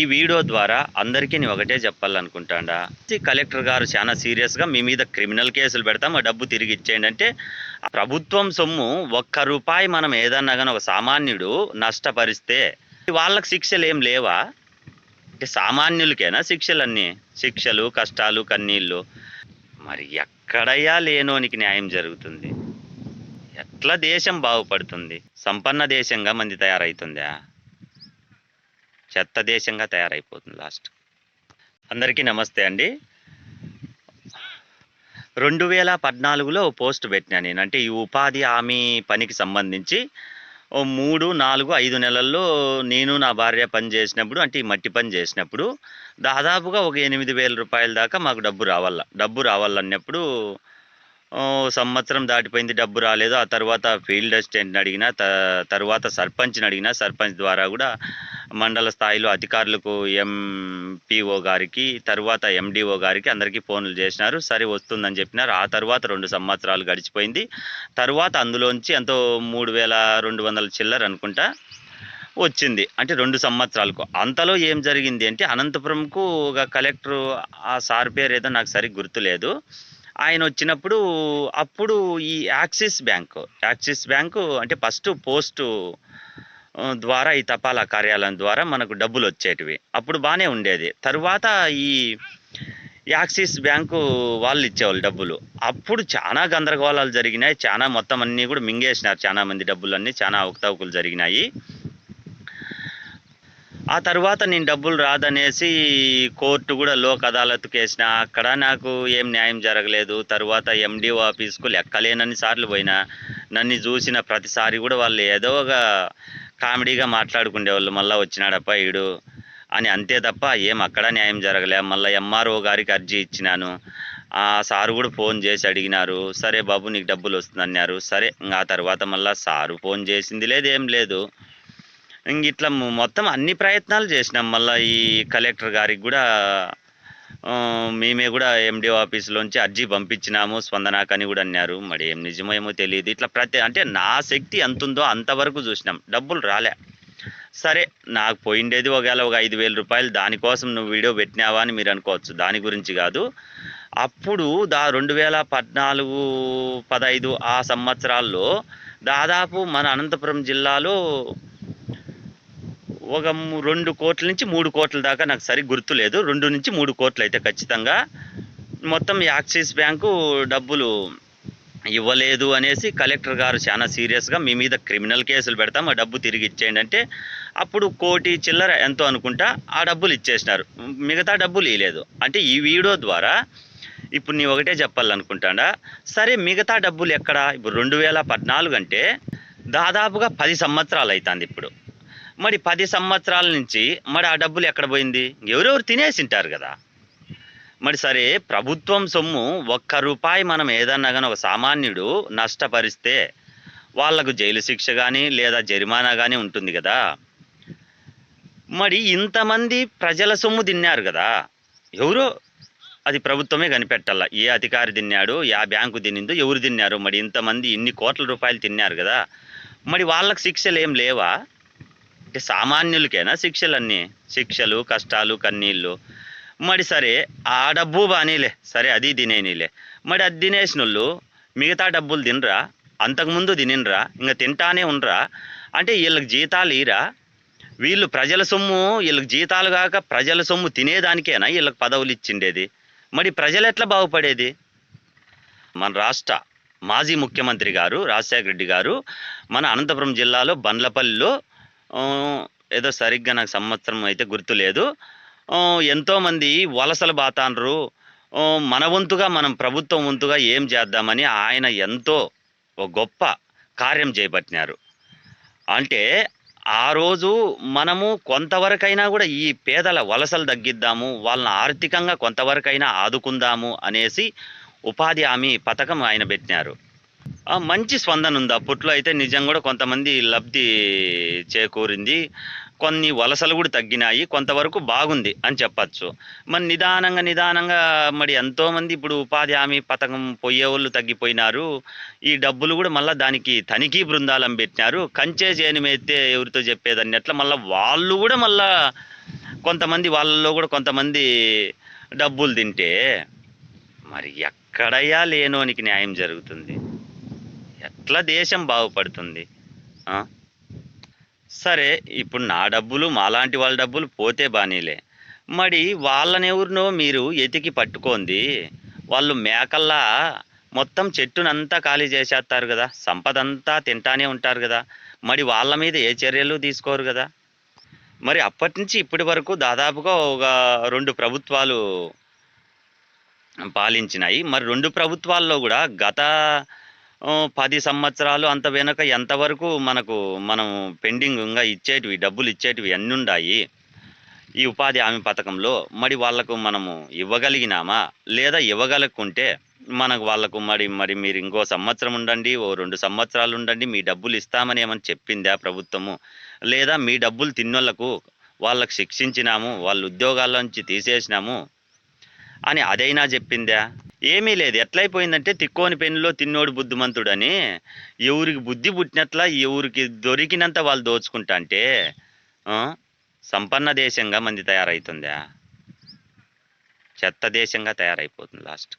ఈ వీడియో ద్వారా అందరికీ నేను ఒకటే చెప్పాలనుకుంటాడా. ఈ కలెక్టర్ గారు చాలా సీరియస్గా మీ మీద క్రిమినల్ కేసులు పెడతాం ఆ డబ్బు తిరిగి ఇచ్చేయండి అంటే ప్రభుత్వం సొమ్ము ఒక్క రూపాయి మనం ఏదన్నా కానీ ఒక సామాన్యుడు నష్టపరిస్తే వాళ్ళకి శిక్షలు ఏం లేవా? అంటే సామాన్యులకేనా శిక్షలన్నీ? శిక్షలు కష్టాలు కన్నీళ్ళు. మరి ఎక్కడయ్యా లేనోనికి న్యాయం జరుగుతుంది? ఎట్లా దేశం బాగుపడుతుంది? సంపన్న దేశంగా మంది తయారవుతుందా చెత్త దేశంగా తయారైపోతుంది లాస్ట్ అందరికీ నమస్తే అండి. రెండు వేల పద్నాలుగులో పోస్ట్ పెట్టినా నేను. అంటే ఈ ఉపాధి హామీ పనికి సంబంధించి ఓ మూడు నాలుగు ఐదు నెలల్లో నేను నా భార్య పని చేసినప్పుడు అంటే ఈ మట్టి పని చేసినప్పుడు దాదాపుగా ఒక ఎనిమిది వేల రూపాయల దాకా మాకు డబ్బు రావాల డబ్బు రావాలన్నప్పుడు సంవత్సరం దాటిపోయింది డబ్బు రాలేదు. ఆ తర్వాత ఫీల్డ్ అసిస్టెంట్ని అడిగిన త తర్వాత సర్పంచ్ని అడిగిన సర్పంచ్ ద్వారా కూడా మండల స్థాయిలో అధికారులకు ఎంపీఓ గారికి తర్వాత ఎండిఓ గారికి అందరికీ ఫోన్లు చేసినారు. సరే వస్తుందని చెప్పినారు. ఆ తర్వాత రెండు సంవత్సరాలు గడిచిపోయింది. తర్వాత అందులోంచి ఎంతో మూడు వేల రెండు వందల చిల్లర అనుకుంటా వచ్చింది. అంటే రెండు సంవత్సరాలకు. అంతలో ఏం జరిగింది అంటే అనంతపురంకు ఒక కలెక్టర్ ఆ సార్ పేరు ఏదో నాకు సరిగ్గా గుర్తులేదు. ఆయన వచ్చినప్పుడు అప్పుడు ఈ యాక్సిస్ బ్యాంకు యాక్సిస్ బ్యాంకు అంటే ఫస్ట్ పోస్టు ద్వారా ఈ తపాలా కార్యాలయం ద్వారా మనకు డబ్బులు వచ్చేటివి అప్పుడు బాగానే ఉండేది. తర్వాత ఈ యాక్సిస్ బ్యాంకు వాళ్ళు ఇచ్చేవాళ్ళు డబ్బులు. అప్పుడు చాలా గందరగోళాలు జరిగినాయి. చాలా మొత్తం అన్నీ కూడా మింగేసినారు చాలా మంది డబ్బులన్నీ. చాలా అవకతవకలు జరిగినాయి. ఆ తర్వాత నేను డబ్బులు రాదనేసి కోర్టు కూడా లోక్ అదాలత్కి వేసిన అక్కడ నాకు ఏం న్యాయం జరగలేదు. తర్వాత ఎండిఓ ఆఫీస్కు లెక్కలేనన్ని సార్లు పోయినా నన్ను చూసిన ప్రతిసారి కూడా వాళ్ళు ఏదో ఒక కామెడీగా మాట్లాడుకునేవాళ్ళు మళ్ళీ వచ్చినాడప్ప ఈడు అని అంతే తప్ప ఏం అక్కడ న్యాయం జరగలే. మళ్ళీ ఎంఆర్ఓ గారికి అర్జీ ఇచ్చినాను. ఆ సారు కూడా ఫోన్ చేసి అడిగినారు. సరే బాబు నీకు డబ్బులు వస్తుందన్నారు సరే ఇంకా ఆ తర్వాత మళ్ళీ సారు ఫోన్ చేసింది లేదు ఏం లేదు. ఇంక ఇట్లా మొత్తం అన్ని ప్రయత్నాలు చేసినాం. మళ్ళీ ఈ కలెక్టర్ గారికి కూడా మేమే కూడా ఎండిఓ ఆఫీసులోంచి అర్జీ పంపించినాము స్పందనాకని కూడా అన్నారు. మరి ఏం నిజమో ఏమో తెలియదు. ఇట్లా ప్రతి అంటే నా శక్తి ఎంత ఉందో అంతవరకు చూసినాం. డబ్బులు రాలే. సరే నాకు పోయిండేది ఒకవేళ ఒక ఐదు వేల రూపాయలు దానికోసం నువ్వు వీడియో పెట్టినావా అని మీరు అనుకోవచ్చు. దాని గురించి కాదు. అప్పుడు దా రెండు వేల పద్నాలుగు పదహైదు ఆ సంవత్సరాల్లో దాదాపు మన అనంతపురం జిల్లాలో ఒక రెండు కోట్ల నుంచి మూడు కోట్ల దాకా నాకు సరి గుర్తులేదు రెండు నుంచి మూడు కోట్లు అయితే ఖచ్చితంగా. మొత్తం యాక్సిస్ బ్యాంకు డబ్బులు ఇవ్వలేదు అనేసి కలెక్టర్ గారు చాలా సీరియస్గా మీ మీద క్రిమినల్ కేసులు పెడతాం. ఆ డబ్బు తిరిగి ఇచ్చేయండి అంటే అప్పుడు కోటి చిల్లర ఎంతో అనుకుంటా ఆ డబ్బులు ఇచ్చేసినారు. మిగతా డబ్బులు ఇవ్వలేదు అంటే ఈ వీడియో ద్వారా ఇప్పుడు నీ ఒకటే చెప్పాలనుకుంటాడా? సరే మిగతా డబ్బులు ఎక్కడ? ఇప్పుడు రెండు వేల పద్నాలుగు అంటే దాదాపుగా పది సంవత్సరాలు అవుతుంది ఇప్పుడు. మరి పది సంవత్సరాల నుంచి మరి ఆ డబ్బులు ఎక్కడ పోయింది? ఎవరెవరు తినేసింటారు కదా. మరి సరే ప్రభుత్వం సొమ్ము ఒక్క రూపాయి మనం ఏదన్నా కానీ ఒక సామాన్యుడు నష్టపరిస్తే వాళ్ళకు జైలు శిక్ష కానీ లేదా జరిమానా కానీ ఉంటుంది కదా. మరి ఇంతమంది ప్రజల సొమ్ము తిన్నారు కదా. ఎవరో? అది ప్రభుత్వమే కనిపెట్టాల ఏ అధికారి తిన్నాడు యా బ్యాంకు తినిందో ఎవరు తిన్నారు? మరి ఇంతమంది ఇన్ని కోట్ల రూపాయలు తిన్నారు కదా. మరి వాళ్ళకి శిక్షలు ఏం లేవా? అంటే సామాన్యులకేనా శిక్షలన్నీ? శిక్షలు కష్టాలు కన్నీళ్ళు. మరి సరే ఆ డబ్బు బానీలే. సరే అది తినేనిలే. మరి అది తినేసిన వాళ్ళు మిగతా డబ్బులు తినరా? అంతకుముందు తినినరా? ఇంకా తింటానే ఉండరా? అంటే వీళ్ళకి జీతాలు ఇరా వీళ్ళు ప్రజల సొమ్ము వీళ్ళకి జీతాలు కాక ప్రజల సొమ్ము తినేదానికేనా వీళ్ళకి పదవులు ఇచ్చిండేది? మరి ప్రజలు ఎట్లా బాగుపడేది? మన రాష్ట్ర మాజీ ముఖ్యమంత్రి గారు రాజశేఖర రెడ్డి గారు మన అనంతపురం జిల్లాలో బండ్లపల్లిలో ఏదో సరిగ్గా నాకు సంవత్సరం అయితే గుర్తులేదు ఎంతోమంది వలసలు బాతాండ్రు మన వంతుగా మనం ప్రభుత్వం వంతుగా ఏం చేద్దామని ఆయన ఎంతో ఒక గొప్ప కార్యం చేపట్టినారు. అంటే ఆ రోజు మనము కొంతవరకైనా కూడా ఈ పేదల వలసలు తగ్గిద్దాము వాళ్ళని ఆర్థికంగా కొంతవరకైనా ఆదుకుందాము అనేసి ఉపాధి హామీ పథకం ఆయన పెట్టినారు. మంచి స్పందన ఉంది అప్పట్లో అయితే నిజం కూడా కొంతమంది లబ్ధి చేకూరింది. కొన్ని వలసలు కూడా తగ్గినాయి. కొంతవరకు బాగుంది అని చెప్పచ్చు. మరి నిదానంగా నిదానంగా మరి ఎంతోమంది ఇప్పుడు ఉపాధి హామీ పథకం పోయేవాళ్ళు తగ్గిపోయినారు. ఈ డబ్బులు కూడా మళ్ళీ దానికి తనిఖీ బృందాలను పెట్టినారు కంచే చేయనిమైతే ఎవరితో ఎవరితో అట్లా మళ్ళీ వాళ్ళు కూడా మళ్ళా కొంతమంది వాళ్ళలో కూడా కొంతమంది డబ్బులు తింటే మరి ఎక్కడయ్యా లేనోనికి న్యాయం జరుగుతుంది. ఎట్లా దేశం బాగుపడుతుంది? సరే ఇప్పుడు నా డబ్బులు మాలాంటి వాళ్ళ డబ్బులు పోతే బానీలే. మరి వాళ్ళనెవరినో మీరు ఎతికి పట్టుకోండి. వాళ్ళు మేకల్లా మొత్తం చెట్టునంతా ఖాళీ చేసేస్తారు కదా. సంపద అంతా తింటానే ఉంటారు కదా. మరి వాళ్ళ మీద ఏ చర్యలు తీసుకోరు కదా. మరి అప్పటి నుంచి ఇప్పటి వరకు దాదాపుగా ఒక రెండు ప్రభుత్వాలు పాలించినాయి. మరి రెండు ప్రభుత్వాల్లో కూడా గత పది సంవత్సరాలు అంత వెనక ఎంతవరకు మనకు మనం పెండింగ్గా ఇచ్చేటివి డబ్బులు ఇచ్చేటివి అన్నీ ఉన్నాయి ఈ ఉపాధి హామీ పథకంలో మరి వాళ్ళకు మనము ఇవ్వగలిగినామా? లేదా ఇవ్వగలుగుకుంటే మనకు వాళ్ళకు మరి మరి మీరు ఇంకో సంవత్సరం ఉండండి ఓ రెండు సంవత్సరాలు ఉండండి మీ డబ్బులు ఇస్తామని ఏమని చెప్పిందా ప్రభుత్వము? లేదా మీ డబ్బులు తిన్నోళ్ళకు వాళ్ళకు శిక్షించినాము వాళ్ళ ఉద్యోగాల నుంచి తీసేసినాము అని అదైనా చెప్పిందా? ఏమీ లేదు. ఎట్లయిపోయిందంటే తిక్కోని పెన్నులో తిన్నోడు బుద్ధిమంతుడని ఎవరికి బుద్ధి పుట్టినట్ల ఎవరికి దొరికినంత వాళ్ళు దోచుకుంటా అంటే సంపన్న దేశంగా మంది తయారవుతుందా చెత్త దేశంగా తయారైపోతుంది లాస్ట్.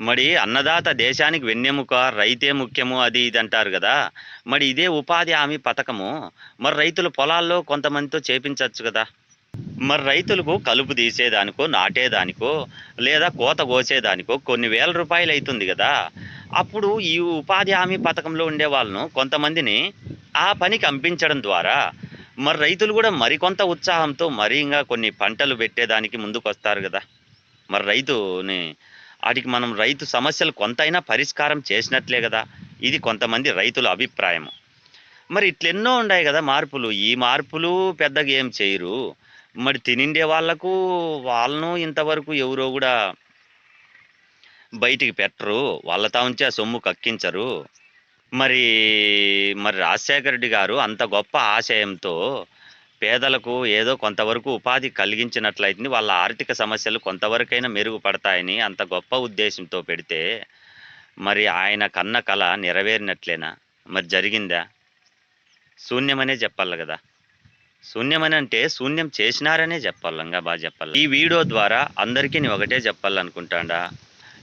మరి అన్నదాత దేశానికి వెన్నెముక రైతే ముఖ్యము అది ఇది అంటారు కదా. మరి ఇదే ఉపాధి హామీ పథకము. మరి రైతుల పొలాల్లో కొంతమందితో చేపించవచ్చు కదా. మరి రైతులకు కలుపు తీసేదానికో నాటేదానికో లేదా కోత కోసేదానికో కొన్ని వేల రూపాయలు అవుతుంది కదా. అప్పుడు ఈ ఉపాధి హామీ పథకంలో ఉండే వాళ్ళను కొంతమందిని ఆ పనికి కంపించడం ద్వారా మరి రైతులు కూడా మరికొంత ఉత్సాహంతో మరి ఇంకా కొన్ని పంటలు పెట్టేదానికి ముందుకు వస్తారు కదా. మరి రైతుని వాటికి మనం రైతు సమస్యలు కొంతైనా పరిష్కారం చేసినట్లే కదా. ఇది కొంతమంది రైతుల అభిప్రాయం మరి ఇట్లెన్నో ఉన్నాయి కదా మార్పులు. ఈ మార్పులు పెద్దగా ఏం చేయరు. మరి తినిండే వాళ్ళకు వాళ్ళను ఇంతవరకు ఎవరో కూడా బయటికి పెట్టరు. వాళ్ళ ఉంచి ఆ సొమ్ము కక్కించరు. మరి మరి రాజశేఖర రెడ్డి గారు అంత గొప్ప ఆశయంతో పేదలకు ఏదో కొంతవరకు ఉపాధి కలిగించినట్లయితే వాళ్ళ ఆర్థిక సమస్యలు కొంతవరకైనా మెరుగుపడతాయని అంత గొప్ప ఉద్దేశంతో పెడితే మరి ఆయన కన్న కళ నెరవేరినట్లేనా? మరి జరిగిందా? శూన్యమనే చెప్పాలి కదా. శూన్యమని అంటే శూన్యం చేసినారనే చెప్పాలి ఇంకా బాగా చెప్పాలి. ఈ వీడియో ద్వారా అందరికీ నేను ఒకటే చెప్పాలనుకుంటాడా.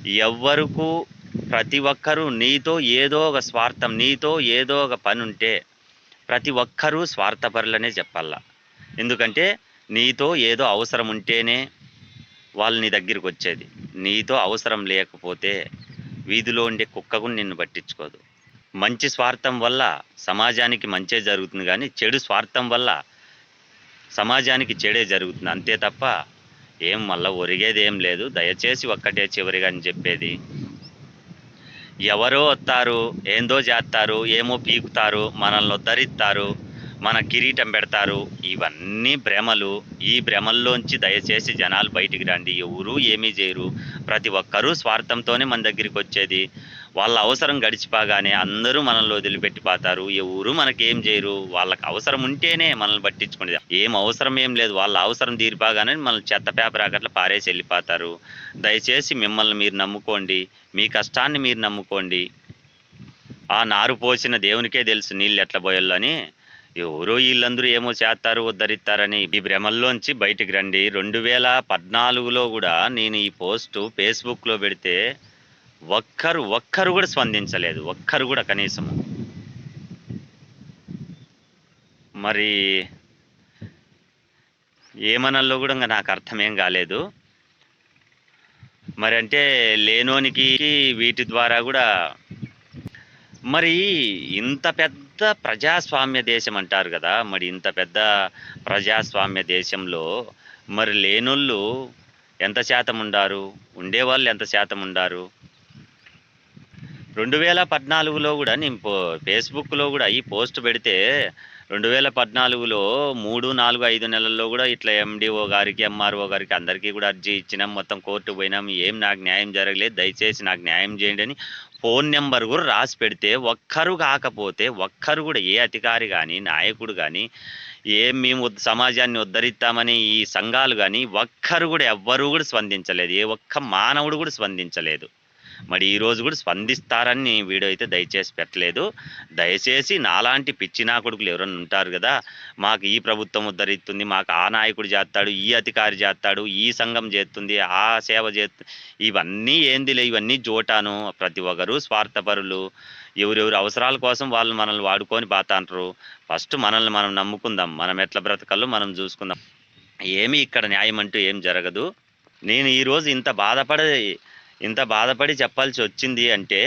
ఎవ్వరకు ప్రతి ఒక్కరూ నీతో ఏదో ఒక స్వార్థం నీతో ఏదో ఒక పని ఉంటే ప్రతి ఒక్కరూ స్వార్థపరులనే చెప్పాలా. ఎందుకంటే నీతో ఏదో అవసరం ఉంటేనే వాళ్ళు నీ దగ్గరికి వచ్చేది. నీతో అవసరం లేకపోతే వీధిలో ఉండే కుక్కకు నిన్ను పట్టించుకోదు. మంచి స్వార్థం వల్ల సమాజానికి మంచే జరుగుతుంది కానీ చెడు స్వార్థం వల్ల సమాజానికి చెడే జరుగుతుంది. అంతే తప్ప ఏం మళ్ళీ ఒరిగేది ఏం లేదు. దయచేసి ఒక్కటే చివరిగా అని చెప్పేది. ఎవరో వస్తారు ఏందో చేస్తారు ఏమో పీకుతారు మనల్ని ఉద్ధరిస్తారు మన కిరీటం పెడతారు. ఇవన్నీ భ్రమలు. ఈ భ్రమల్లోంచి దయచేసి జనాలు బయటికి రండి. ఎవరూ ఏమీ చేయరు. ప్రతి ఒక్కరూ స్వార్థంతోనే మన దగ్గరికి వచ్చేది. వాళ్ళ అవసరం గడిచిపోగానే అందరూ మనల్ని వదిలిపెట్టిపోతారు. ఎవరు మనకేం చేయరు. వాళ్ళకి అవసరం ఉంటేనే మనల్ని పట్టించుకునేది. ఏం అవసరం ఏం లేదు. వాళ్ళ అవసరం తీరిపోగానే మనల్ని చెత్త పేపర్ అట్లా పారేసి వెళ్ళిపోతారు. దయచేసి మిమ్మల్ని మీరు నమ్ముకోండి. మీ కష్టాన్ని మీరు నమ్ముకోండి. ఆ నారు పోసిన దేవునికే తెలుసు నీళ్ళు ఎట్లా పోయాలో అని. ఎవరో వీళ్ళందరూ ఏమో చేస్తారు ఉద్ధరిస్తారని ఈ భ్రమల్లోంచి బయటికి రండి. రెండు వేల పద్నాలుగులో కూడా నేను ఈ పోస్టు ఫేస్బుక్లో పెడితే ఒక్కరు ఒక్కరు కూడా స్పందించలేదు ఒక్కరు కూడా కనీసము. మరి ఏమనల్లో కూడా ఇంకా నాకు అర్థమేం కాలేదు. మరి అంటే లేనోనికి వీటి ద్వారా కూడా మరి ఇంత పెద్ద ప్రజాస్వామ్య దేశం అంటారు కదా మరి ఇంత పెద్ద ప్రజాస్వామ్య దేశంలో మరి లేనోళ్ళు ఎంత శాతం ఉండారు ఉండేవాళ్ళు ఎంత శాతం ఉండారు? రెండు వేల పద్నాలుగులో కూడా నేను పో ఫేస్బుక్లో కూడా ఈ పోస్ట్ పెడితే రెండు వేల పద్నాలుగులో మూడు నాలుగు ఐదు నెలల్లో కూడా ఇట్లా ఎండిఓ గారికి ఎంఆర్ఓ గారికి అందరికీ కూడా అర్జీ ఇచ్చినాం. మొత్తం కోర్టు పోయినాం. ఏం నాకు న్యాయం జరగలేదు. దయచేసి నాకు న్యాయం చేయండి అని ఫోన్ నెంబర్ కూడా రాసి పెడితే ఒక్కరు కాకపోతే ఒక్కరు కూడా ఏ అధికారి కానీ నాయకుడు కానీ ఏం మేము సమాజాన్ని ఉద్ధరిస్తామని ఈ సంఘాలు కానీ ఒక్కరు కూడా ఎవ్వరూ కూడా స్పందించలేదు. ఏ ఒక్క మానవుడు కూడా స్పందించలేదు. మరి ఈ రోజు కూడా స్పందిస్తారని వీడియో అయితే దయచేసి పెట్టలేదు. దయచేసి నాలాంటి పిచ్చి నా కొడుకులు ఎవరైనా ఉంటారు కదా మాకు ఈ ప్రభుత్వం ఉద్ధరిస్తుంది మాకు ఆ నాయకుడు చేస్తాడు ఈ అధికారి చేస్తాడు ఈ సంఘం చేస్తుంది ఆ సేవ చేస్తుంది ఇవన్నీ ఏందిలే ఇవన్నీ జోటాను ప్రతి ఒక్కరు స్వార్థపరులు. ఎవరెవరి అవసరాల కోసం వాళ్ళు మనల్ని వాడుకొని బాతాంటారు ఫస్ట్ మనల్ని మనం నమ్ముకుందాం మనం ఎట్లా బ్రతకాలో మనం చూసుకుందాం. ఏమీ ఇక్కడ న్యాయం అంటూ ఏం జరగదు. నేను ఈరోజు ఇంత బాధపడే ఇంత బాధపడి చెప్పాల్సి వచ్చింది అంటే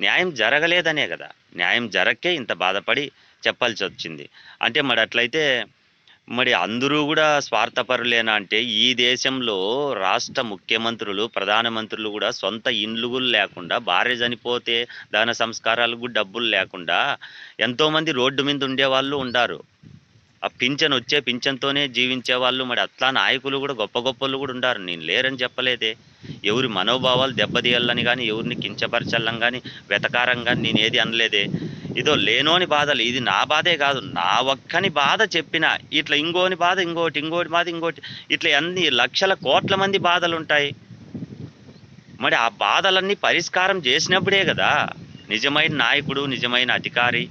న్యాయం జరగలేదనే కదా. న్యాయం జరగకే ఇంత బాధపడి చెప్పాల్సి వచ్చింది. అంటే మరి అట్లయితే మరి అందరూ కూడా స్వార్థపరులేనా అంటే ఈ దేశంలో రాష్ట్ర ముఖ్యమంత్రులు ప్రధానమంత్రులు కూడా సొంత ఇండ్లు కూడా లేకుండా భార్య చనిపోతే దాన సంస్కారాలకు డబ్బులు లేకుండా ఎంతోమంది రోడ్డు మీద ఉండేవాళ్ళు ఉండారు ఆ పింఛన్ వచ్చే పింఛన్తోనే జీవించే వాళ్ళు మరి అట్లా నాయకులు కూడా గొప్ప గొప్పలు కూడా ఉండారు. నేను లేరని చెప్పలేదే. ఎవరి మనోభావాలు దెబ్బతీయాలని కానీ ఎవరిని కించపరచాలని కానీ వెతకారం కానీ నేను ఏది అనలేదే. ఇదో లేనోని బాధలు. ఇది నా బాధే కాదు. నా ఒక్కని బాధ చెప్పిన ఇట్లా ఇంకోని బాధ ఇంకోటి ఇంకోటి బాధ ఇంకోటి ఇట్లా ఎన్ని లక్షల కోట్ల మంది బాధలు ఉంటాయి మరి ఆ బాధలన్నీ పరిష్కారం చేసినప్పుడే కదా. నిజమైన నాయకుడు నిజమైన అధికారి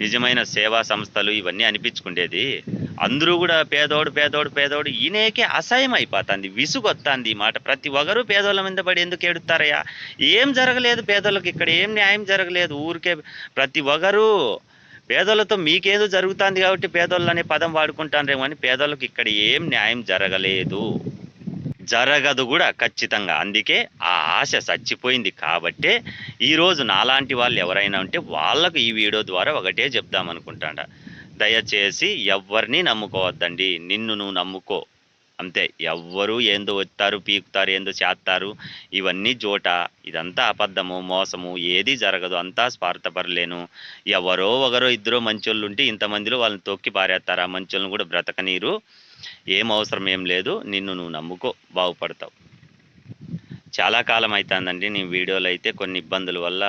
నిజమైన సేవా సంస్థలు ఇవన్నీ అనిపించుకుండేది. అందరూ కూడా పేదోడు పేదోడు పేదోడు ఈయనకే అసహ్యం అయిపోతుంది విసుగొత్తాంది ఈ మాట. ప్రతి ఒక్కరూ పేదోళ్ళ మీద పడి ఎందుకు ఏడుతారయ్యా? ఏం జరగలేదు పేదోళ్ళకి ఇక్కడ ఏం న్యాయం జరగలేదు. ఊరికే ప్రతి ఒక్కరూ పేదోళ్ళతో మీకేదో జరుగుతుంది కాబట్టి పేదోళ్ళు అనే పదం వాడుకుంటారేమో అని పేదోళ్ళకి ఇక్కడ ఏం న్యాయం జరగలేదు. జరగదు కూడా ఖచ్చితంగా. అందుకే ఆ ఆశ చచ్చిపోయింది కాబట్టే ఈరోజు నాలాంటి వాళ్ళు ఎవరైనా ఉంటే వాళ్ళకు ఈ వీడియో ద్వారా ఒకటే చెప్దామనుకుంటాడ. దయచేసి ఎవరిని నమ్ముకోవద్దండి. నిన్ను నువ్వు నమ్ముకో. అంతే. ఎవ్వరు ఏందో వస్తారు పీకుతారు ఏందో చేస్తారు ఇవన్నీ జోట. ఇదంతా అబద్ధము మోసము. ఏది జరగదు. అంతా స్వార్థపరలేను. ఎవరో ఒకరో ఇద్దరో మంచోళ్ళు ఉంటే ఇంతమందిలో వాళ్ళని తొక్కి పారేస్తారు ఆ మంచోళ్ళని కూడా బ్రతకనీరు. ఏం అవసరం ఏం లేదు నిన్ను నువ్వు నమ్ముకో బాగుపడతావు. చాలా కాలం అవుతుందండి నీ వీడియోలు అయితే కొన్ని ఇబ్బందుల వల్ల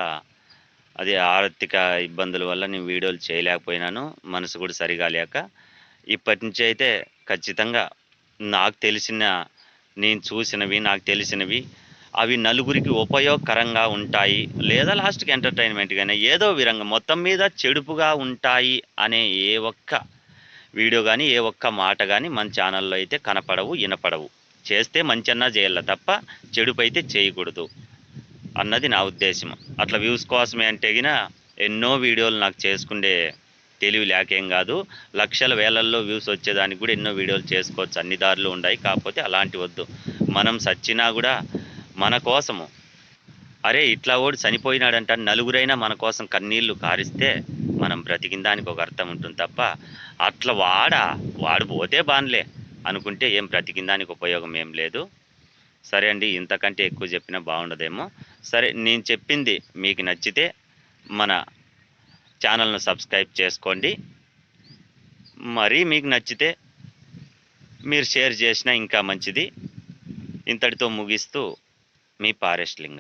అదే ఆర్థిక ఇబ్బందుల వల్ల నేను వీడియోలు చేయలేకపోయినాను మనసు కూడా సరిగా లేక. ఇప్పటి నుంచి అయితే ఖచ్చితంగా నాకు తెలిసిన నేను చూసినవి నాకు తెలిసినవి అవి నలుగురికి ఉపయోగకరంగా ఉంటాయి లేదా లాస్ట్కి ఎంటర్టైన్మెంట్ కానీ ఏదో విధంగా మొత్తం మీద చెడుపుగా ఉంటాయి అనే ఏ ఒక్క వీడియో కానీ ఏ ఒక్క మాట కానీ మన ఛానల్లో అయితే కనపడవు వినపడవు. చేస్తే మంచన్నా చేయాలి తప్ప చెడుపైతే చేయకూడదు అన్నది నా ఉద్దేశం అట్లా వ్యూస్ కోసమే అంటే గిన ఎన్నో వీడియోలు నాకు చేసుకుండే తెలివి లేకేం కాదు లక్షల వేలల్లో వ్యూస్ వచ్చేదానికి కూడా ఎన్నో వీడియోలు చేసుకోవచ్చు. అన్ని దారులు ఉన్నాయి కాకపోతే అలాంటి వద్దు. మనం సచ్చినా కూడా మన కోసము అరే ఇట్లా ఓడి చనిపోయినాడంట నలుగురైనా మన కోసం కన్నీళ్ళు కారిస్తే మనం బ్రతికిన దానికి ఒక అర్థం ఉంటుంది తప్ప అట్లా వాడా? వాడు పోతే బాన్లే. అనుకుంటే ఏం బ్రతికిన దానికి ఉపయోగం ఏం లేదు. సరే అండి ఇంతకంటే ఎక్కువ చెప్పినా బాగుండదేమో. సరే నేను చెప్పింది మీకు నచ్చితే మన ఛానల్ను సబ్స్క్రైబ్ చేసుకోండి. మరీ మీకు నచ్చితే మీరు షేర్ చేసినా ఇంకా మంచిది. ఇంతటితో ముగిస్తూ మీ పారెస్ట్లింగ